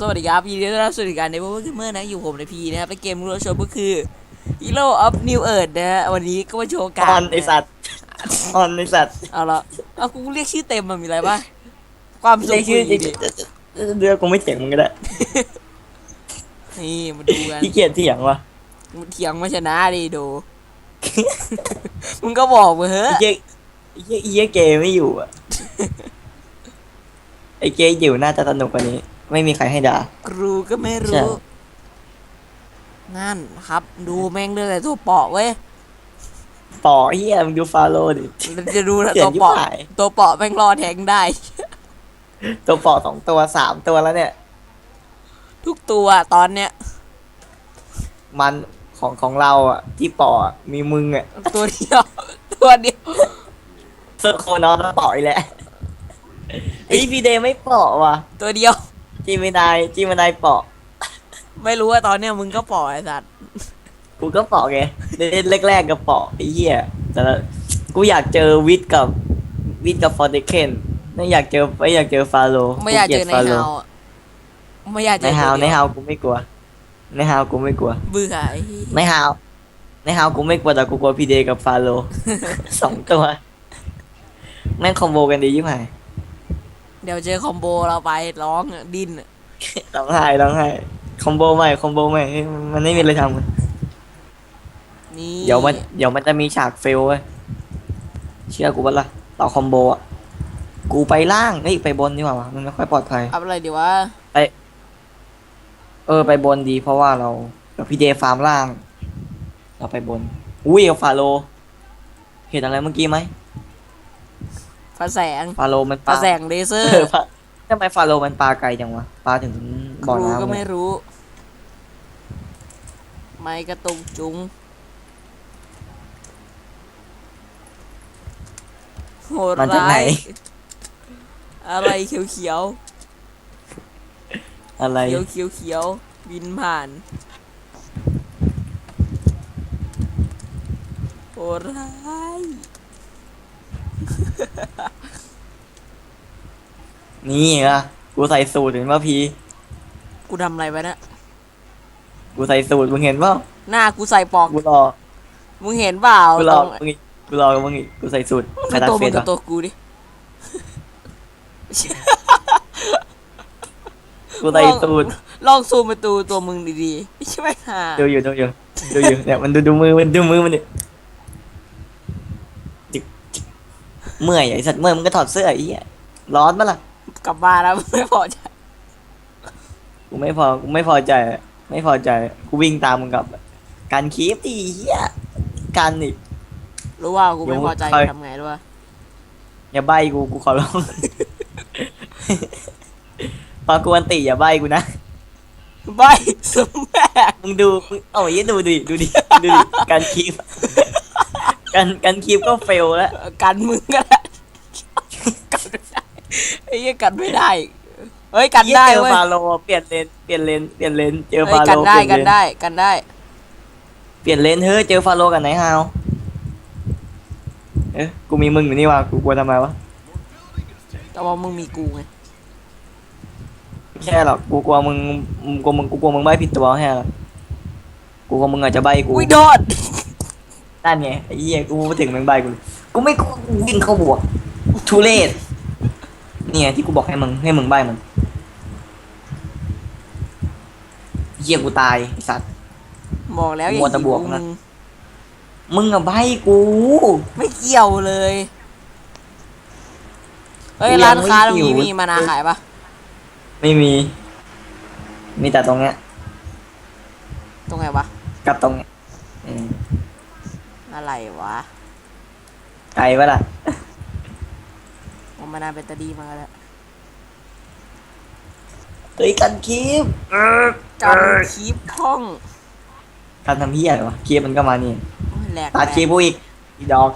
สวัสดีครับยินดีต้อนรับสู่รายการในเมื่อเมื่อนะอยู่ผมในพีนะครับเป็นเกมรูโชว์ก็คือ Hero of New Earth นะฮะวันนี้ก็มาโชว์การออนไอสัตว์ออนไอสัตว์เอาละเอากูเรียกชื่อเต็มมันมีอะไรบ้างความสุเรีขยกชื่อดีเดือกูไม่เถียงมึงก็ได้นี่มาดูกันพี่เกียรเถียงวะมึงเถียงมาชนะดิดู มึงก็บอกมาเฮ้ไอ้ยเกียไอ้เกียไอ้เกียเกย์ไม่อยู่อะไอ้เกียอยู่น่าจะสนุกกว่านี้ ไม่มีใครให้ด่า ครูก็ไม่ใช่ รู้ นั่นครับ ดูแม่งเรื่องอะไรตัวเปาะเว้ยป่อเฮียมึงดูฟาโรห์ดิจะดูนะเขียตันวยิ่เปาะหาย ตัวเปาะแม่งรอแทงได้ ตัวปอสองตัวสามตัวแล้วเนี่ย ทุกตัวตอนเนี้ย มันของของเราอะ ที่ปออะมีมึงอะตัวเดียว ตัวเดียว เซอร์โคนอนแล้วปออีกแล้วไอ้ยพี่เดย์ไม่ปอว่ะตัวเดียว จีมินายจีมินายปอไม่รู้ว่าตอนเนี้ยมึงก็ปล่อยไอ้สัตว์กูก็ปอกไงเล่นแรกๆก็ปอกไอ้เหี้ยแต่ละกูอยากเจอวิทกับวิทกับฟอร์เดเคนไม่อยากเจอไม่อยากเจอฟาโรห์ไม่อยากเจอในฟโรฮาวอะไม่อยากเจในอฮาวตัวในเดียฮาวกูไม่กลัว ในฮาวกูไม่กลัว เบื่อไอ้เหี้ยในฮาวในฮาวกูไม่กลัวแต่กูกลัวพีเดกับฟาโรห์สองตัว แม่งคอมโบกันดียิ่งไงเดี๋ยวเจอคอมโบเราไปร้องอะดิ้นอะร้องไห้ร้องไห้คอมโบใหม่คอมโบใหม่เฮ้ยมันไม่มีอะไรทำกันนี่เดี๋ยวมันเดี๋ยวมันจะมีฉากเฟลเว้ยเชื่อกูปะล่ะต่อคอมโบอะกูไปล่างเฮ้ยไปบนดีกว่าวะมันไม่ค่อยปลอดภัยเอาอะไรดีวะเออไปบนดีเพราะว่าเราเดี๋ยวพี่เดฟาร์มล่าง เราไปบน อุ้ยเอาฟาโล เห็นอะไรเมื่อกี้ไหม พระแสงฟาโลมันพปลาระแสงเลเซอเอร์อฟาทำไมฟาโลมันปลาไกลจังวะปลาถึงคบ่อรูก็น้ำไม่เลยรู้ ไม่กระตุกจุงโหดมันจากไหนร้ายอะไรเขียวเขียวอะไรเขียวเขียวเขียวๆบินผ่านโหดร้าย นี่อะกูใส่สูตรเห็นป่ะพีกูทำอะไรไปนะกูใส่สูตรมึงเห็นเปล่าหน้ากูใส่ปอก กูรอมึงเห็นเปล่ากูรตอรงมึงอีกกูรอมึงอีกกูใส่สูตรใครดูตัดตัวเฟมึซงกับวะตัวกูดิ กูใส่สูตรลองซูมไปตูตัวมึงดีๆใช่ไหมฮะดูอยู่ดูอยู่ดูอยู่เนี่ยมันดูดูมือมันดูมือมันดิจิกจิก เมื่อยไอ้สัตว์เมื่อยมันก็ถอดเสื้อไอ้เหี้ยร้อนปะล่ะกลับบ้านแล้วไม่พอใจกูไม่พอกูไม่พอใจ ไม่พอใจกูวิ่งตามมึงกลับ การคีฟตีเหี้ยการอีกรู้ว่ากูไม่พอใจเดี๋ยวกูทำไงด้วยอย่าใบกูกูขอร้องพอกูอันติอย่าใบกูนะใบสมแม่มึงดูมึงเอาไอ้เหี้ยดูดิดูดิดูดิการคีฟ การการคีฟก็เฟลแล้ว กันมึงก็ได้กันไม่ได้ไอ้เหี้ยกันไม่ได้เฮ้ยกันได้เจอเว้ยฟาโลเปลี่ยนเลนเปลี่ยนเลนเปลี่ยนเลนเจอเฮ้ยฟาโลกันได้ เปลี่ยกันเลได้กันได้เปลี่ยนเลนเฮ้ยเจอฟาโลกันไหนฮาวเอ๊ะกูมีมึงอยู่นี่ว่ะกูกลัวทำไมวะแต่ว่ามึงมีกูไงไม่ใช่หรอกกูกลัวมึงมึงกลัวมึงกูกลัวมึงใบผิดตัวแค่หรอกกูกลัวมึงอาจจะใบกูอุ้ยโดด นั่นไงไอ้เหี้ยกูมาถึงมึงใบกูเลยกูไม่กลัวกูวิ่งเข้าบวกทุเรศเนี่ยที่กูบอกให้มึงให้มึงใบมันเหี้ยกูตายไอ้สัตว์บอกแล้วอย่ามัวแต่บวกหินะมึงมึงอะใบกู ไม่เกี่ยวเลยเฮ้ยกูยังร้านค้าตรงไม่หินี้วมีมานาขายปะไม่มี มีแต่ตรงเนี้ย ตรงไหนวะ กับตรงเนี้ยอืม อะไรวะไกลปะล่ะเอามานาเป็นตาดีมาแล้วเฮ้ยกันคีบกันคีบห้องการทำเฮียอะไรวะคีบมันก็มานี่โอ้ยแหลกตัดคีบกูอีกอีดอก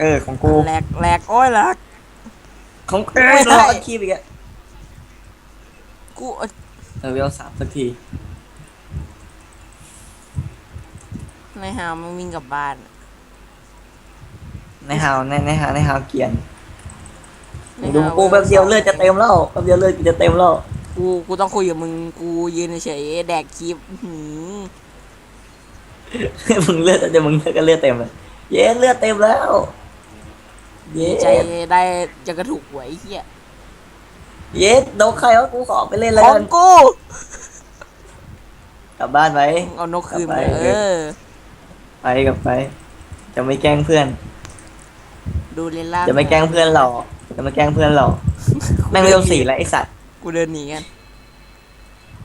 เออของกูแหลกแหลกโอ้ยแหลกของกูไม่ได้รอคีบอีกอะกูเออเวลสามสักทีในหามึงวิ่งกลับบ้าน ในฮาวในในฮาวในฮาวเกรียนในดูหากูแป๊บเดียวเลือดจะเต็มแล้วแป๊บเดียวเลือดกูจะเต็มแล้วกูกูต้องคุยกับมึงกูยืนเฉยๆแดกคลิปอื้อหือมึงเลือดเดี๋ยวมึงเลือดก็เลือดเต็มเลยเย้เลือดเต็มแล้วเย้ใจได้จะกระถูกหวยไอ้เฮียเย้โดนใครวะกูขอไปเล่นขแล้อวงกันกูกลับบ้านไปเอานกคืนไปมาเออไปกลับไป จะไม่แกล้งเพื่อน ดูเลนล่างจะไม่แกล้งเพื่อนหรอกจะไม่แกล้งเพื่อนหรอกแม่งเร็วสี่แล้วไอสัตว์กูเดินหนีกัน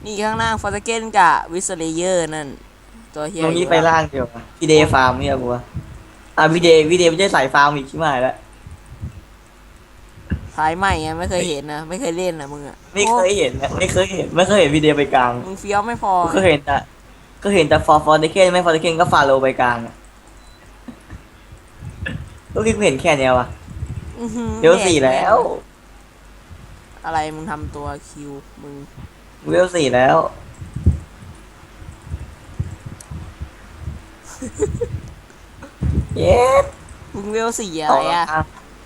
นี่ข้างล่างฟอร์ตเกนกับวิสเลเยอร์นั่น ตัวเฮียตรงนี้อยู่ไปล่างเดียวาพี่เดย์ฟาร์มเนี่ยกูว่าอะพี่เดย์พี่เดย์ไม่ใช่สายฟาร์มอีกใช่ไหมแล้วท้ายใหม่ไงไม่เคยเห็นนะไม่เคยเล่นนะมึงอะไม่เคยเห็นนะไม่เคยเห็นไม่เคยเห็นพี่เดย์ไปกลางโอ้มึงเฟี้ยวไม่พอก็เห็นแต่ก็เห็นแต่ฟอร์ฟอร์เดเคนไม่ฟอร์เดเคนก็ฟาโลไปกลางอะ ลูกที่กูเห็นแค่เนี้ยวอะอื้อหือเดี๋ยวสี่แล้วอะไรมึงทำตัวคิวมึงเวลสี่แล้ว เย็ดมึงเวลสี่อะไรอะ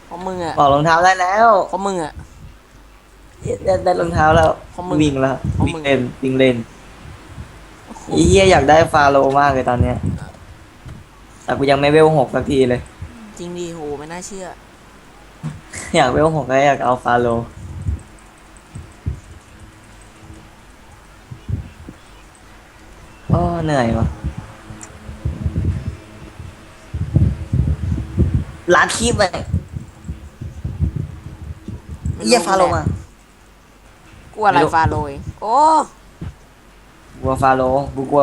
เพราะมึงอะบอกรองเท้าได้แล้วเพราะมึงอะ เย็ดได้ได้รองเท้าแล้วเพราะมึงวิ่งแล้วเพราะวิ่มึงงเล่นวิ่งเล่นอีเหี้ยอยากได้ฟาโลมากเลยตอนเนี้ยแต่กูยังไม่เวลหกสักทีเลยจ ริงดิโหไม่น่าเชื่อ อยากเวลหกแล้วอยากเอาฟาโล โอ้เหนื่อยวะร้านคีบเลยไม่เยี่ยฟาโลมากูอะไรไม่รู้ ฟาโลเองโอ้กลัวฟาโลกูกลัว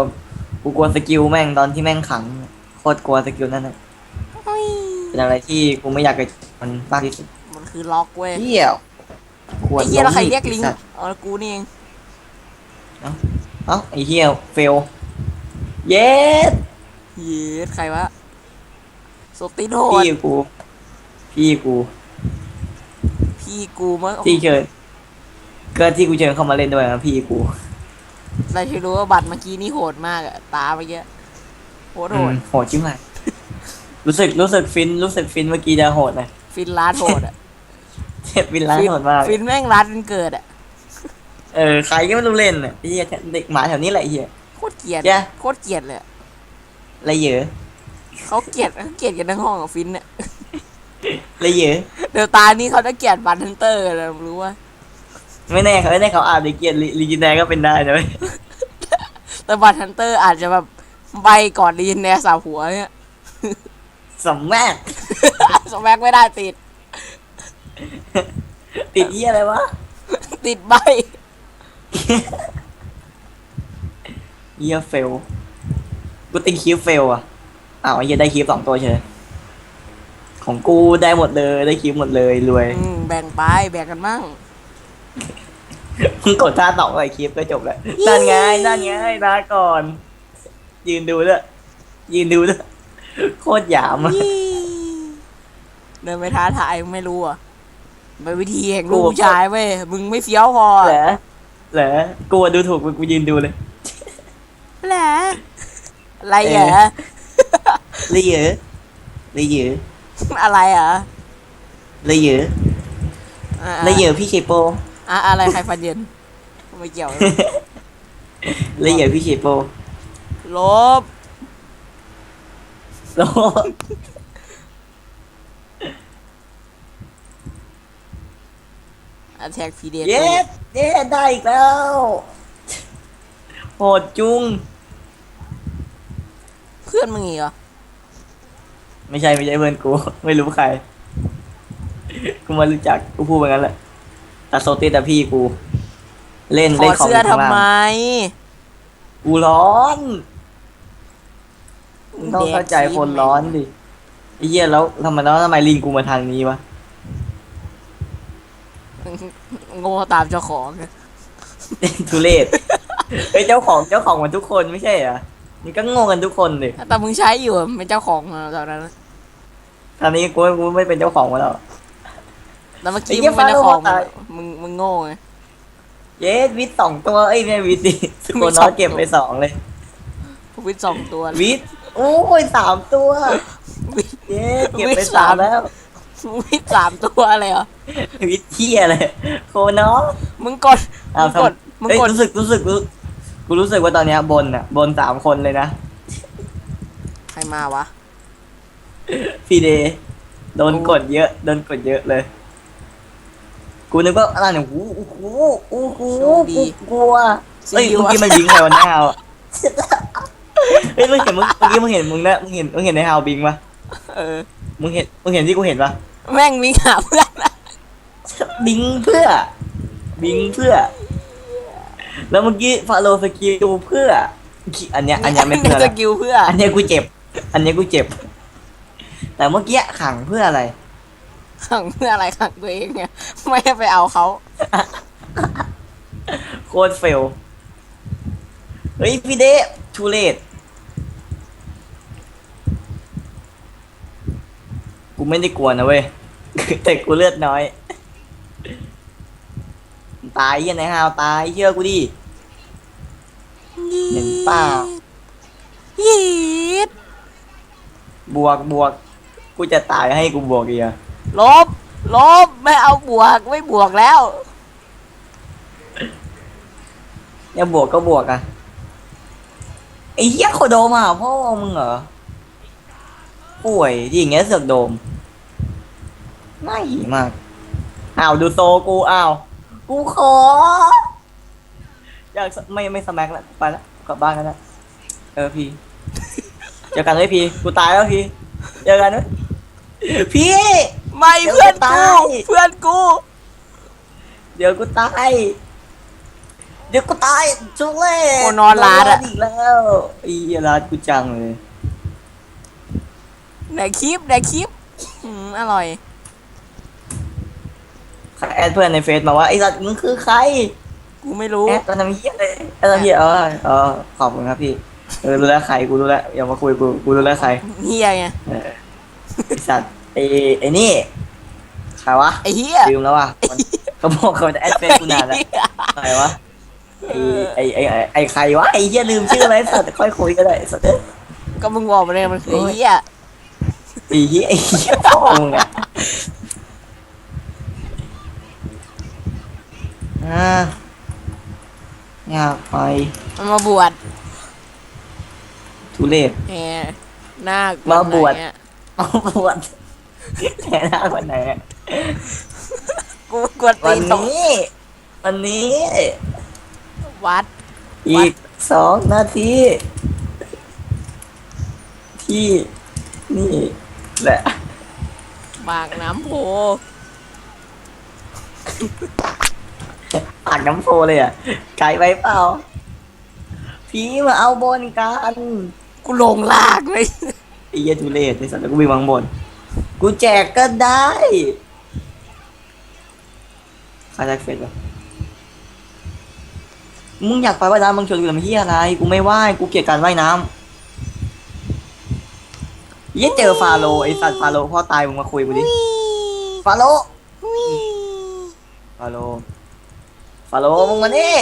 กูกลัวสกิลแม่งตอนที่แม่งขัง โคตรกลัวสกิลนั่นนะย เป็นอะไรที่กูไม่อยากจะมันมากที่สุดมันคือล็อกเว้ยเหี้ยขวดไอ้เหี้ยแล้วใครเรียกไอ้ลิงสัตว์อ๋อกูนี่เองเอ้าไอ้เหี้ยเฟลเย็ดเย็ดใครวะโซติโนดพี่กู พี่กู พี่กูเมื่อที่เชิญก็ที่กูเชิญเข้ามาเล่นด้วยนะพี่กูเราที่รู้ว่าบัตรเมื่อกี้นี่โหดมากอะตาเมื่อกี้โหดโหอืดมโหดชิบหาย รู้สึกรู้สึกฟินรู้สึกฟินเมื่อกี้จะโหดนะฟินร้านโหดอะเจ็บฟินร้านโหดมาก ฟินแม่งร้านเป็นเกิดอะเออใครก็ไม่รู้เล่นอะไอ้เหี้ยเด็กหมาแถวนี้แหละไอ้เหี้ยโคตรเกลียดแย่โคตรเกลียดเลยอะอะไรเยอะเขาเกลียดเขาเกลียดกันทั้งห้องกับฟินเนี่ยอะไรเยอะเดี๋ยวตานี้เขาจะเกลียดบัตรฮันเตอร์กันนะรู้ว่าไม่แน่เขาไม่แน่เขาอาจจะเกลียดลีจินแนก็เป็นได้นะเว้ยแต่บัตรฮันเตอร์อาจจะแบบใบก่อนดีนแนสาวหัวเนี่ย สมแม่กสแม็กไม่ได้ติด ติดเหี้ยอะไรวะ ติดใบเหี้ยเฟล กูติงคิวเฟลอะ อ้าวไอ้เหี้ยได้คิวสองตัวเฉยของกูได้หมดเลย ได้คิวหมดเลยรวย อืมแบ่งไปแบ่งกันมั่ง มึงกดท่าต่อไปคลิปก็จบแล้วนั่นไงนั่นไงลาก่อน ยืนดูด้วยยืนดูด้วย โคตรหยามอะยี่เดินไปท้าทายไม่รู้อะไปนวิธีแห่งลูกผู้ชายเว้ยมึงไม่เฟี้ยวพอเหรอเหรอกูอะดูถูกมึงกูยืนดูเลยแหละอะไรเหรอเลยเหยอะเลยเหยอะอะไรเหรอเลยเหยอะอะเลยเหยอะพี่เคโปอะอะไรใครฟันเย็นไม่เกี่ยวเลยเลยเหยอะพี่เคโปลบ โอ้อ t แทกพีเดเย็ดเย็ดได้อีกแล้วโหดจุง เพื่อนมึงอีกเหรอ ไม่ใช่ไม่ใช่เพื่อนกู ไม่รู้ใคร กูมารู้จักกูพูดแบบนั้นแหละแต่โซติแต่พี่กู เล่นถอเล่นดของเสื้อข้างทำไมล่างกูร้อน มึงต้องเข้าใจคนร้อนดิไอ้เหี้ยแล้วทำไมแล้วทำไมลิงกูมาทางนี้วะโง่ตามเจ้าของทุเรศเฮ้ยเจ้าของเจ้าของมันทุกคนไม่ใช่เหรอมันก็งงกันทุกคนดิแต่มึงใช้อยู่เป็นเจ้าของตอนนั้นตอนนี้กูกูไม่เป็นเจ้าของมันแล้วแล้วเมื่อไอ้กี้เหี้มึยงเป็นเจ้าของฟ้าโลกตายมึงมึงโง่ไงเย้วิทย์สองตัวเอ้ยไม่วิทย์ดิสมีโคนสน้อองยเก็บไปสองเลยวิทย์สองตัววิทย์ โอ้ยสามตัววิทย์เย้เก็บวิไปทย์สามสามแล้ววิทย์สามตัวอะไรเหรอวิทย์เที่ยเลยโคน้องวมึงกดอ้าวมึงกดทำมึงเอ้ยกดรู้สึกรู้สึกรู้กูรู้สึกว่าตอนเนี้ยบนอะ บนสามคนเลยนะ ใครมาวะพี่เดย์โดนกดเยอะ โดนกดเยอะเลย กูนึกว่าอะไรเนี่ยโอ้โหโอ้โหโชคดีกูกลัวเอ้ยซีอิ๊วเมื่อกี้มันบิงใครวันหน้าอะเฮ้ยมึงเห็นมึงเมื่อกี้มึงเห็นมึงนะมึงเห็นมึงเห็นในฮาวบิงปะเออ มึงเห็นมึงเห็นที่กูเห็นปะแม่งวิ่งหาเพื่อนอะบิงเพื่อ บิงเพื่อ แล้วเมื่อกี้ฟาโรสกิลเพื่อ อันเนี้ยอันเนี้ยไม่เพื่อสละกิลเพื่ออันเนี้ยกูเจ็บ อันเนี้ยกูเจ็บ แต่เมื่อกี้ขังเพื่ออะไร ขังเพื่ออะไรขังตัวเองไงไม่ให้ไปเอาเขาโคตรเฟล เฮ้ยพี่เดชทูเลต กูไม่ได้กลัวนะเว้ย แต่กูเลือดน้อย ตายเหี้ยันไหนฮาวตายเชื่อกูดิ เห็นเปล่า ยีดบวกบวก กูจะตายให้กูบวกอีกอะลบ ลบ ไม่เอาบวก ไม่บวกแล้ว เนี่ยบวกก็บวกอะไอ้เหี้ยโคโดมาพ่อมึงเหรอ ป่วยอย่างเงี้ยเสือกโดมน่าหีมากอ้าวดูโซกูอ้าวกูขอ อยากสไม่ไม่สมัครแล้วไปแล้วกลับบ้านกันแล้วเออพี่เจอกันเลยพี่กูตายแล้วพี่เจอกันนะพี่ไม่เดี๋ยวเพื่อนจะกูตายเพื่อนกู เดี๋ยวกูตายเดี๋ยวกูตายจุเล่โอ้นอนลาดอะ อีกแล้วอีลาดกูจังเลย ไหนคลิปไหนคลิปอืมอร่อย แอดเพื่อนในเฟซมาว่าไอ้สัตว์มึงคือใคร กูไม่รู้ แอดตอนทำเหี้ยเลยแอดทำเหี้ยเออเออขอบคุณครับพี่เออรู้แล้วใครกูรู้แล้วอย่ามาคุยกูกูรู้แล้วใครเฮียไงเออไอ้สัตว์ไอ้ไอ้นี่ใครวะไอ้เฮียลืมแล้วว่ะมันเขาบอกเขาจะแอดเฟซกูนานแล้วใครวะไอ้ไอ้ไอ้ไอ้ไอ้ใครวะไอ้เหี้ยลืมชื่ออะไรสัตว์ค่อยคุยก็ได้สัตว์เอ้ยก็มึงบอกมาเลยมันคือไอ้เฮีย ไอ้เหี้ยไอ้เหี้ยพ่อมึงอะอ่าอยากไปมันมาบวชทุเรศ แหมหน้ากูมาบวชไหนอะเอาบวชแค่หน้าวันไหนอะกูกวดตีวันนตรงนี้ วันนี้ วัด อีกสองนาที ที่นี่ แหละบางน้ำโพปากน้ำโพเลยอะไกลไปเปล่า พี่มาเอาบนกันกูลงลากเลยไอ้เหี้ยทุเรศไอ้สัตว์แล้วกูวิ่งมาข้างบน กูแจกก็ได้ใครแจกเฟซวะมึงอยากไปว่ายน้ำมึงชวนกูทำเฮียอะไร กูไม่ว่าย กูเกลียดการว่ายน้ำเหี้ ยเจอฟาโลไอ้สัตว์ฟาโลพ่อตายมึงมาคุยกูดิฟาโลฟาโลฟาโลมึงมานี่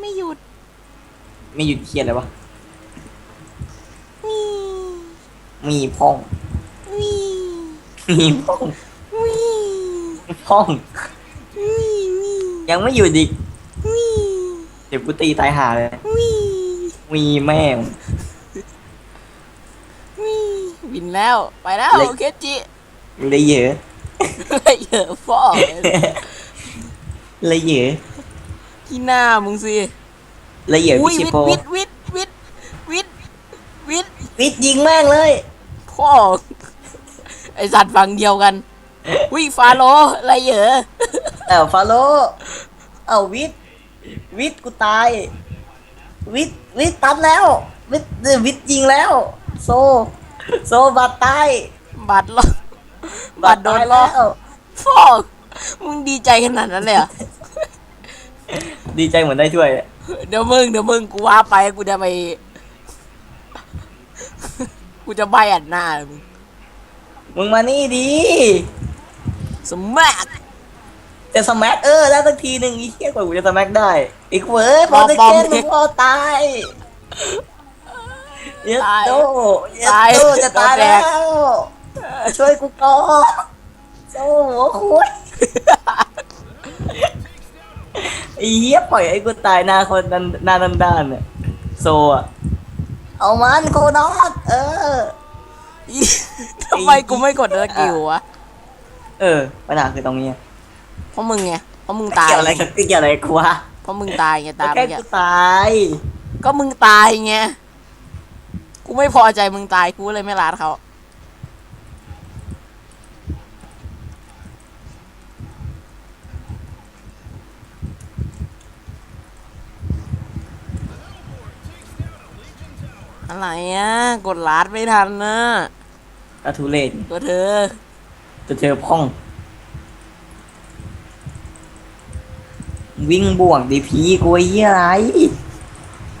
ไม่หยุด ไม่หยุดเครียดเลยวะมีพ่องมีพ่องพ่องยังไม่หยุดอีกเดี๋ยวกูตีตายหาเลย มีแม่งบินแล้วไปแล้วเล็ก เคจิเลยเหยอะอะไรเยอะพ่อเลยเหยอะที่หน้ามึงสิเลยเหยอะอุ้ยพิชิวิทโปย์วิทย์วิทย์วิทย์วิทย์วิทย์วิทย์ยิงแม่งเลย พ่อไอสัตว์ฝั่งเดียวกันวิฟาโลอะไรเยอะ เอ้าฟาโลเอ้าวิทย์วิทย์กูตาย วิทย์วิทย์ตัดแล้ว วิทย์เอ้ยวิทย์ยิงแล้ว โซ โซบาดตายบัตรลอบัตรโดนตายล้อแล้วพ่อมึงดีใจขนาดนั้นเลยเหรอดีใจเหมือนได้ถ้วยอะเดี๋ยวมึงเดี๋ยวมึงกูว่าไปกูจะไป กูจะใบอัดหน้ามึงมึงมานี่ดี สมัคร จะสมัคเออได้สักทีหนึ่งอีเทียกว่ากูจะสมัคได้ อีกเว้ยพอจะปอมเกนดิมึงพอตายเยัดตายโตเยัดตายโตจะตายโดนแดแล้กวช่วยกูก่อนโอ้โหคุยไอ้เหี้ยปล่อยไอ้กูตายหน้าคนนั้นหน้าด้านๆเนี่ยโซอะเอามันโคนอสเอออีทำไมกูไม่กดสกิลวะ เออปัญหาคือตรงนี้ เพราะมึงไงเพราะมึงตายเกี่ยวอะไรกับเกี่ยวอะไรกับกูวะเพราะมึงตายไงตามแค่เมื่อกูกี้ตายก็มึงตายไงกูไม่พอใจมึงตายกูเลยไม่รัดเขาอะไรอะกดลัดไม่ทันนะกระทุเรศตัวเธอจะเจอพ่อง วิ่งบวกดีพีกูไอ้เหี้ยอะไร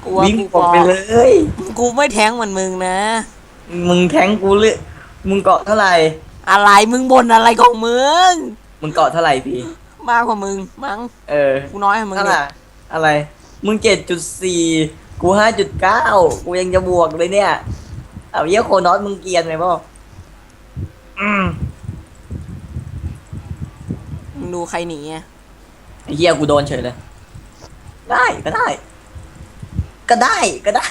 กูว่าวิ่งกูบปวกอไปเลย กูไม่แทงเหมือนมึงนะ มึงแทงกูเลยมึงเกาะเท่าไหร่ อะไรมึงบนอะไรของมึงมึงเกาะเท่าไหร่พี่ มากกว่ามึงมั้งเออกูน้อยกว่ามึงเท่าดิไหร่อะไร มึงเจ็ดจุดสี่กูห้าจุดเก้ากูยังจะบวกเลยเนี่ย เอาเยี่ยโคนอสมึงเกรียนไหมพ่ออืม มึงดูใครหนีอะ ไอ้เหี้ยกูโดนเฉยเลย ได้ก็ได้ ก็ได้ก็ได้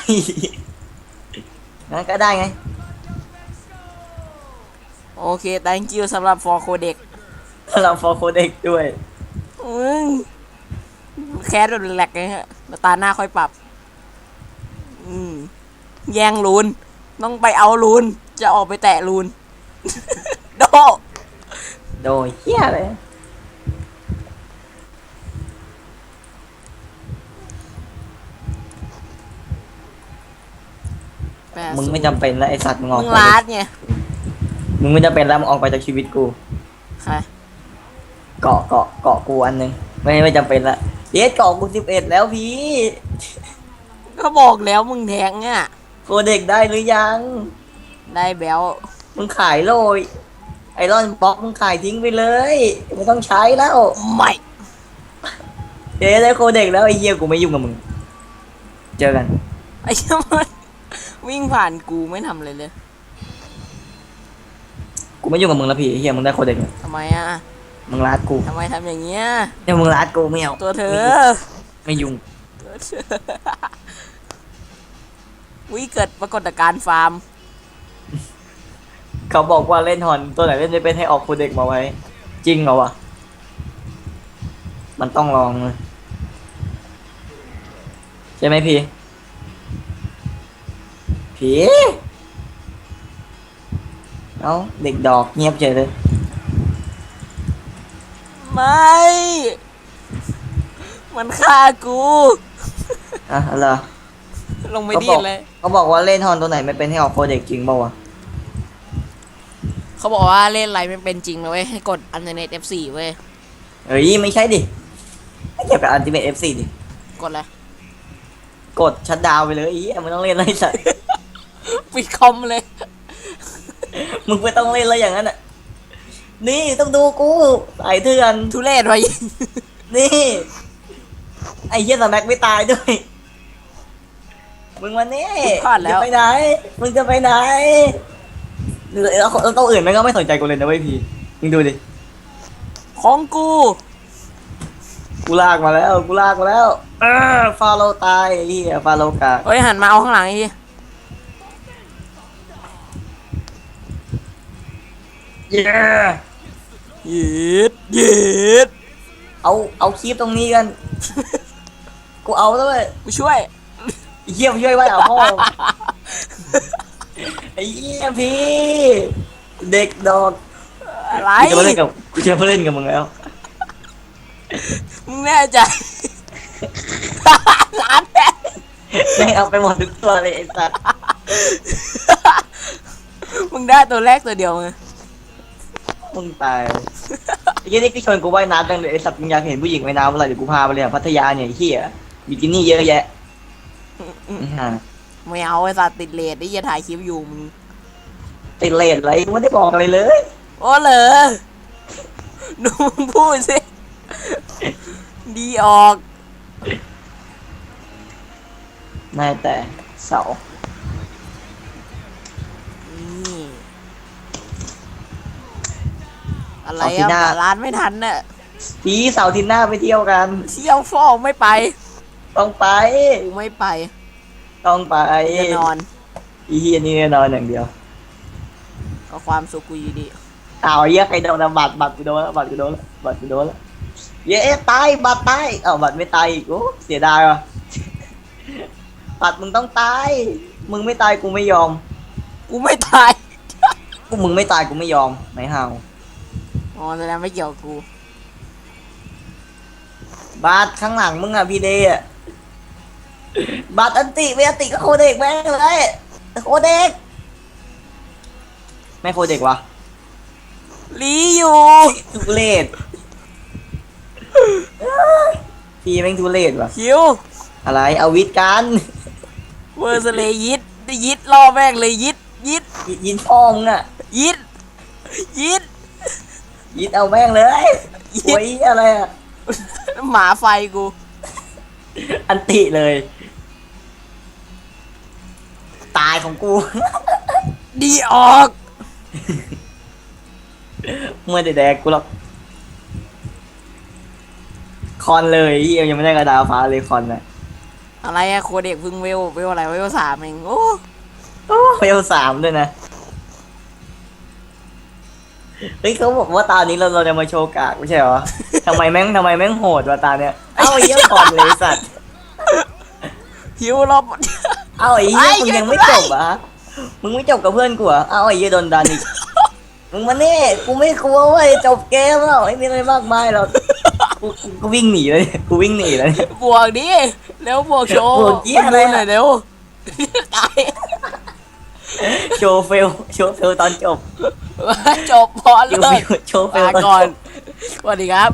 งั้นก็ได้ไง โอเค thank you สำหรับ for codec ถ้าเราฟอร์โคเด็กด้วย มึงแคสโดนแหลกไงฮะแล้วตาหน้าค่อยปรับ อืม แย่งรูน ต้องไปเอารูน จะออกไปแตะรูน โด โดยเหี้ยเลย แปดมึงไม่จำเป็นแล้วไอสัตว์มึงออกมึงไปลาดไงมึงไม่จำเป็นแล้วมึงออกไปจากชีวิตกู ใครเกาะเกาะเกาะกูอันหนึงไม่ไม่จำเป็นละเยสเกาะกูสิบเอ็ดแล้วพี่ก็บอกแล้วมึงแทงอะโคเด็กได้หรือยัง ได้แบลมึงขายโลยไอรอนบล็อกมึงขายทิ้งไปเลยไม่ต้องใช้แล้วไม่เจ๊ได้โคเด็กแล้วไอ้เหี้ยกูไม่ยุ่งกับมึง เจอกัน ไอ้เหี้ยมัน วิ่งผ่านกูไม่ทำอะไรเลยกูไม่ยุ่งกับมึงแล้วพี่ไอ้เหี้ยมึงได้โคเด็กแล้วทำไมอะมึงรัดกูทำไมทำอย่างเงี้ยเดี๋ยวมึงรัดกูไม่เอาตัวเธอไม่ยุ่งตัวเธอวิเกิดปรากฏการณ์ฟาร์ม เขาบอกว่าเล่นฮอนตัวไหนเล่นไม่เป็นให้ออกโคเด็กมาไว้ จริงเหรอวะมันต้องลองเลยใช่ไหมพี่ พี่เอ้าเด็กดอกเงียบเฉยเลย ไม่ มันฆ่ากูอะอะไรอลงไม่เขาดีบอกเลย เขาบอกว่าเล่นฮอนตัวไหนไม่เป็นให้ออกโคเด็กจริงเปล่าวะเขาบอกว่าเล่นอะไรไม่เป็นจริงเลยเว้ยให้กดอันเน็ต F4 เว้ยเฮ้ยไม่ใช่ดิไม่เกี่ยวกับอันติเมทเอฟซีดิกดเลยกดชัดดาวน์ไปเลยอีมึงต้องเล่นอะไรสัตว์ ปิดคอมเลย มึงไม่ต้องเล่นแล้วอย่างนั้นอะ นี่ต้องดูกูสายเถื่อนทุเรศไว้นี่ ไอ้เหี้ยสแม็กไม่ตายด้วย มึงมานี่พลาดแล้ว จะไปไหน มึงจะไปไหนแล้วแล้วตัวอื่นมันก็ไม่สนใจกูเลยนะเว้ยพี่ มึงดูดิ ของกู กูลากมาแล้ว กูลากมาแล้ว เออฟาโลตายไอ้เหี้ยฟาโลกาก เฮ้ยหันมาเอาข้างหลังไอ้ที เย้ยีดยีดเอาเอาคลิปตรงนี้กัน กูเอาแล้วเว้ยกูช่วยไอ้เหี้ยมาช่วยไว้เอาพ่อไอ้เหี้ยพี่ เด็กดอกอะไรกูจะมาเล่นกับกูจะมาเล่นกับมึงแล้วมึงแน่ใจร้านแม่แม่งเอาไปหมดทุกตัวเลยไอ้สัสมึงได้ตัวแรกตัวเดียวไง มึงตายไอ้เหี้ยนี่ก็ชวนกูว่ายน้ำจังเลยไอ้สัตว์มึงอยากเห็นผู้หญิงว่ายน้ำเมื่อไหร่เดี๋ยวกูพาไปเลยอะพัทยาเนี่ยไอ้เหี้ยบิกินี่เยอะแยะอ่าไม่เอาไอ้สัตว์ติดเลทไอ้เหี้ยถ่ายคลิปอยู่มึงติดเลทอะไรกูไม่ได้บอกอะไรเลย โอ้เหรอดูมึงพูดสิดีออกน่าแต่เสา นี่ อะไรเสาร์อาทิตอะย์หน้าร้านไม่ทันน่ะพี่เสาร์อาทิตย์หน้าไปเที่ยวกัน เที่ยวฟอกไม่ไปต้องไป กูไม่ไปต้องไปจะนอนอีเฮียนี่แน่นอนอย่างเดียวก็ความสุขกูอยู่ดีอ้าวเหี้ยใครโดนอะบัตรบัตรกูโดนแล้วบัตรกูโดนแล้วบัตรกูโดนแล้วเย้ตายบัตรตายอ้าวบัตรไม่ตายอีกโอ้เสียดายว่ะ บัตรมึงต้องตาย มึงไม่ตายกูไม่ยอมกูไม่ตาย กูมึงไม่ตายกูไม่ยอมไหนห่าว อ๋อแสดงไม่เกี่ยวกับกูบัตรข้างหลังมึงอะพี่เดย์อะบัตรอันติไม่อันติก็โคเด็กแม่งเลยโคเด็กไม่โคเด็กวะลีอยู่ทุเรศพี่แม่งทุเรศวะคิวอะไรเอาวิทย์กันเวอร์สเลยิดยิดล่อแม่งเลยยิดยิดยิยินพ่อมึงอะยิดยิด ยิดเอาแม่งเลยยิดโอ้ยอะไรอะหมาไฟกู อันติเลย ตายของกู ดีออก เมื่อแดกๆกูหรอกคอนเลยเหี้ยยังไม่ได้กระดาษฟ้าเลยคอนน่ะอะไรอะโคเด็กเพึ่งเวลเวลอะไรเวลสามเองโอ้โอ้เฟลสามด้วยนะ เฮ้ยเขาบอกว่าตานี้เราเราจะมาโชว์กากไม่ใช่เหรอทำไมแม่งทำไมแม่งโหดวะตาเนี้ยเอ้าไอ้เหี้ยคอนเลยสัตว์คิวรอบ เอ้าไอ้เหี้ยไอ้มึงเหี้ยยังไม่จบเหรอะมึงไม่จบกับเพื่อนกูเหรอะเอ้าไอ้เหี้ยโดนดันอีกมึงมาเนี่กูไม่กลัวเว้ยจบเกมแล้วไม่มีอะไรมากมายหรอกกูกูกูวิ่งหนีเลยกูวิ่งหนีเลย บวกดิเร็วบวกโชว์บวกเหี้ยอะไรดูอะหน่อยเร็วตาย โชว์เฟล โชว์เฟลตอนจบจบพอโชว์เลเฟยลโชว์เฟลลาตอนก่อจนบ สวัสดีครับ